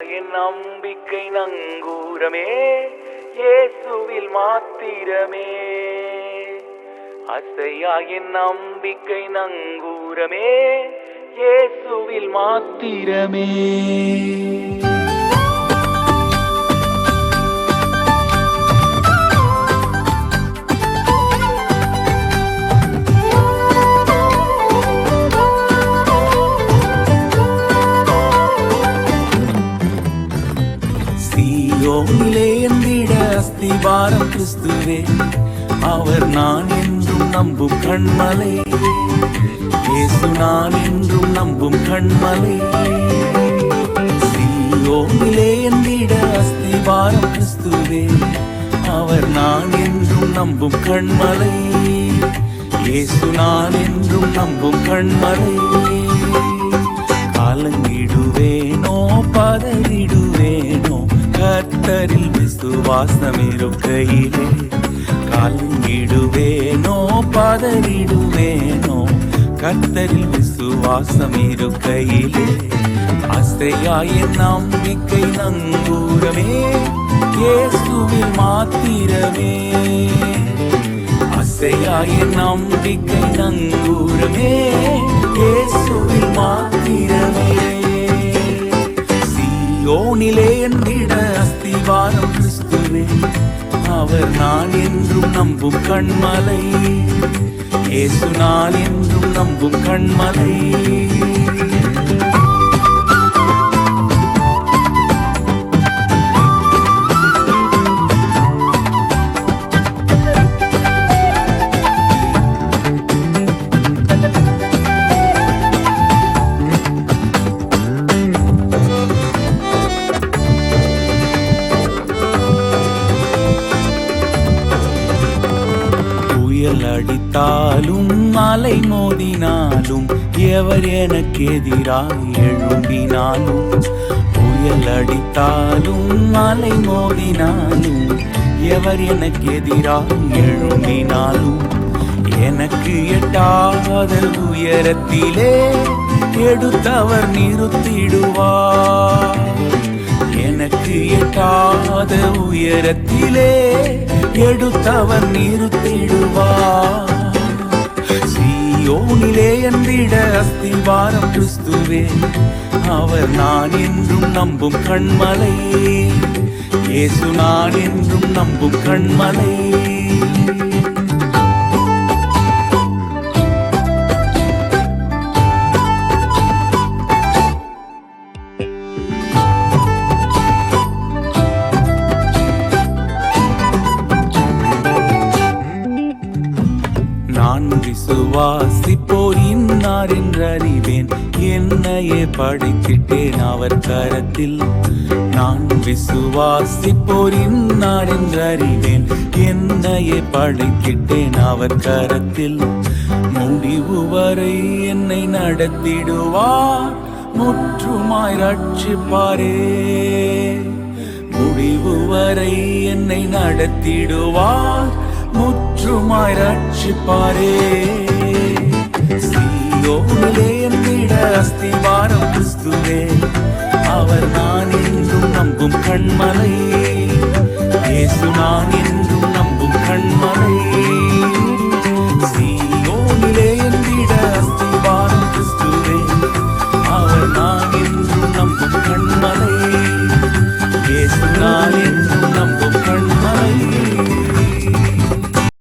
என் நம்பிக்கை நங்கூரமே இயேசுவில் மாத்திரமே. அசையா என் நம்பிக்கை நங்கூரமே இயேசுவில் மாத்திரமே. சீயோனிலே எந்திட அஸ்திவாரம் கிறிஸ்துவே அவர் நான் என்றும் நம்பும் கண்மலை. இயேசு நான் என்றும் நம்பும் கண்மலை. சீயோனிலே எந்திட அஸ்திவாரம் கிறிஸ்துவே அவர் நான் என்றும் நம்பும் கண்மலை. இயேசு நான் என்றும் நம்பும் கண்மலை. கலங்கிடுவேனோ பதறிடுவேனோ கர்த்தரில் விசுவாசம் இருக்கையிலே. கலங்கிடுவேனோ பதறிடுவேனோ கர்த்தரில் விசுவாசம் இருக்கையிலே. அசையாய நம்பிக்கை நங்கூரமே இயேசுவில் மாத்திரமே. அசையாய நம்பிக்கை நங்கூரமே ஆதாரம் கிறிஸ்துவே அவர் நான் என்றும் நம்பும் கண்மலை. இயேசு நான் என்றும் நம்பும் கண்மலை. புயல் அடித்தாலும் மலை மோதினாலும் எவர் எனக்கு எதிராய் எழும்பினாலும் புயல் அடித்தாலும் மலை மோதினாலும் எவர் எனக்கு எதிராக எழும்பினாலும் எனக்கு எட்டாத உயரத்திலே எடுத்தவர் நிறுத்திடுவார். எனக்கு எட்டாத உயரத்திலே எடுத்தவன் நிறுத்திடுவார் சீயோனிலே என்றிட அஸ்திவாரம் கிறிஸ்துவே அவர் நான் என்றும் நம்பும் கண்மலை இயேசு நான் என்றும் நம்பும் கண்மலை நான் விசுவாசிப்போர் இன்னார் என்றறிவேன். என்னையே படைச்சிட்டேன் அவர் கரத்தில். நான் விசுவாசிப்போர் இன்னார் என்றறிவேன். என்னையே படைத்திட்டேன் அவர் கரத்தில். முடிவு வரை என்னை நடத்திடுவார் முற்றுமாய் ரட்சிப்பாரே. முடிவு வரை என்னை நடத்திடுவார் முற்றுமாய் ரட்சிப்பாரே சீயோனிலே என்னிட அஸ்திவாரம் கிறிஸ்துவே அவர் நான் என்றும் நம்பும் கண்மலை இயேசு நான் என்றும்